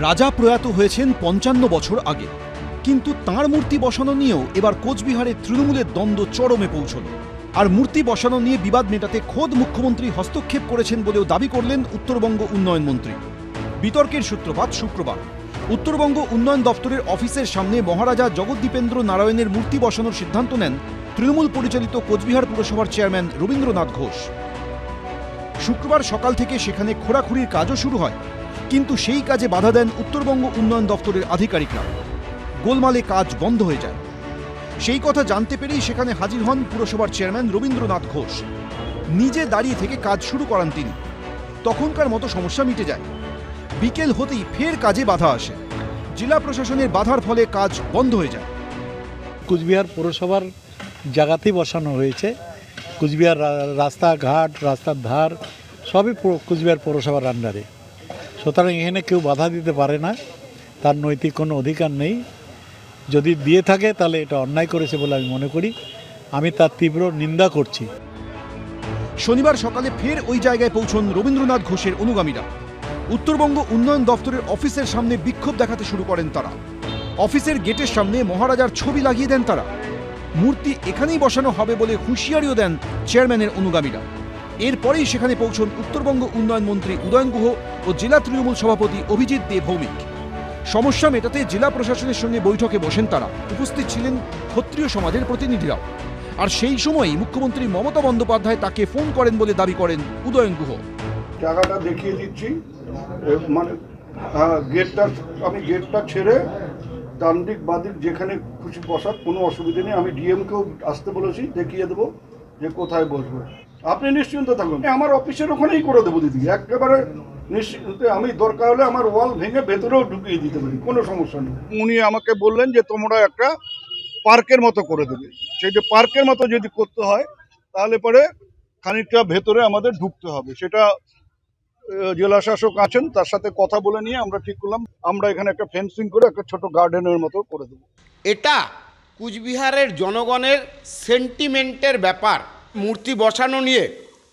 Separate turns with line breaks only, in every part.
রাজা প্রয়াত হয়েছেন পঞ্চান্ন বছর আগে। কিন্তু তাঁর মূর্তি বসানো নিয়েও এবার কোচবিহারে তৃণমূলের দ্বন্দ্ব চরমে পৌঁছল। আর মূর্তি বসানো নিয়ে বিবাদ মেটাতে খোদ মুখ্যমন্ত্রী হস্তক্ষেপ করেছেন বলেও দাবি করলেন উত্তরবঙ্গ উন্নয়ন মন্ত্রী। বিতর্কের সূত্রপাত শুক্রবার। উত্তরবঙ্গ উন্নয়ন দপ্তরের অফিসের সামনে মহারাজা জগদ্দীপেন্দ্র নারায়ণের মূর্তি বসানোর সিদ্ধান্ত নেন তৃণমূল পরিচালিত কোচবিহার পুরসভার চেয়ারম্যান রবীন্দ্রনাথ ঘোষ। শুক্রবার সকাল থেকে সেখানে খোঁড়াখুড়ির কাজও শুরু হয়। কিন্তু সেই কাজে বাধা দেন উত্তরবঙ্গ উন্নয়ন দপ্তরের আধিকারিকরা। গোলমালে কাজ বন্ধ হয়ে যায়। সেই কথা জানতে পেরেই সেখানে হাজির হন পুরসভার চেয়ারম্যান রবীন্দ্রনাথ ঘোষ। নিজে দাঁড়িয়ে থেকে কাজ শুরু করান তিনি। তখনকার মতো সমস্যা মিটে যায়। বিকেল হতেই ফের কাজে বাধা আসে। জেলা প্রশাসনের বাধার ফলে কাজ বন্ধ হয়ে যায়।
কুচবিহার পৌরসভার জায়গাতেই বসানো হয়েছে। কুচবিহার রাস্তাঘাট, রাস্তার ধার, সবই কুচবিহার পৌরসভার আন্ডারে সুতরাং এখানে কেউ বাধা দিতে পারে না। তার নৈতিক কোনো অধিকার নেই। যদি দিয়ে থাকে, তাহলে এটা অন্যায় করেছে বলে আমি মনে করি। আমি তার তীব্র নিন্দা করছি।
শনিবার সকালে ফের ওই জায়গায় পৌঁছন রবীন্দ্রনাথ ঘোষের অনুগামীরা। উত্তরবঙ্গ উন্নয়ন দপ্তরের অফিসের সামনে বিক্ষোভ দেখাতে শুরু করেন তারা। অফিসের গেটের সামনে মহারাজার ছবি লাগিয়ে দেন তারা। মূর্তি এখানেই বসানো হবে বলে হুঁশিয়ারিও দেন চেয়ারম্যানের অনুগামীরা। এরপরেই সেখানে পৌঁছন উত্তরবঙ্গ উন্নয়ন মন্ত্রী উদয়ন গুহ ও জেলা তৃণমূল সভাপতি অভিজিৎ দে ভৌমিক। সমস্যা মেটাতে জেলা প্রশাসনের সঙ্গে বৈঠকে বসেন তারা। উপস্থিত ছিলেন ক্ষত্রিয় সমাজের প্রতিনিধিরাও। আর সেই সময়ই মুখ্যমন্ত্রী মমতা বন্দ্যোপাধ্যায় তাকে ফোন করেন বলে দাবি করেন উদয়ন গুহ।
জায়গাটা দেখিয়ে দিচ্ছি। মানে হ্যাঁ, গেটটা আমি গেটটা ছেড়ে ডান দিক বাদিক যেখানে খুশি বসার কোনো অসুবিধা নেই। আমি ডিএমকেও আসতে বলেছি দেখিয়ে দেবো যে কোথায় বসবো। আপনি নিশ্চিন্ত থাকুন। আমার অফিসের ওখানেই করে দেবো দিদি। একেবারে নিশ্চিন্ত আমি দরকার হলে আমার ওয়াল ভেঙে ভেতরেও ঢুকিয়ে দিতে পারি কোনো সমস্যা নেই। উনি আমাকে বললেন যে তোমরা একটা পার্কের মতো করে দেবে। সেই যে পার্কের মতো যদি করতে হয় তাহলে পরে খানিকটা ভেতরে আমাদের ঢুকতে হবে। সেটা জেলা শাসক আছেন তার সাথে কথা বলে নিয়ে আমরা ঠিক করলাম। আমরা এখানে একটা ফেন্সিং করে একটা ছোট গার্ডেনের মতো করে দেবো।
এটা কুচবিহারের জনগণের সেন্টিমেন্টের ব্যাপার। মূর্তি বসানো নিয়ে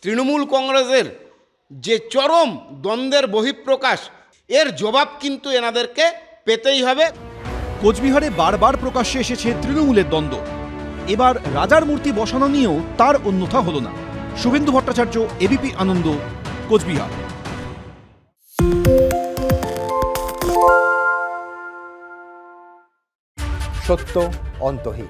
তৃণমূল কংগ্রেসের যে চরম দ্বন্দ্বের বহিঃপ্রকাশ এর জবাব কিন্তু এনাদেরকে পেতেই হবে।
কোচবিহারে বারবার প্রকাশ্যে এসেছে তৃণমূলের দ্বন্দ্ব। এবার রাজার মূর্তি বসানো নিয়েও তার অন্যথা হলো না। শুভেন্দু ভট্টাচার্য এবিপি আনন্দ কোচবিহার।
সত্য অন্তহীন।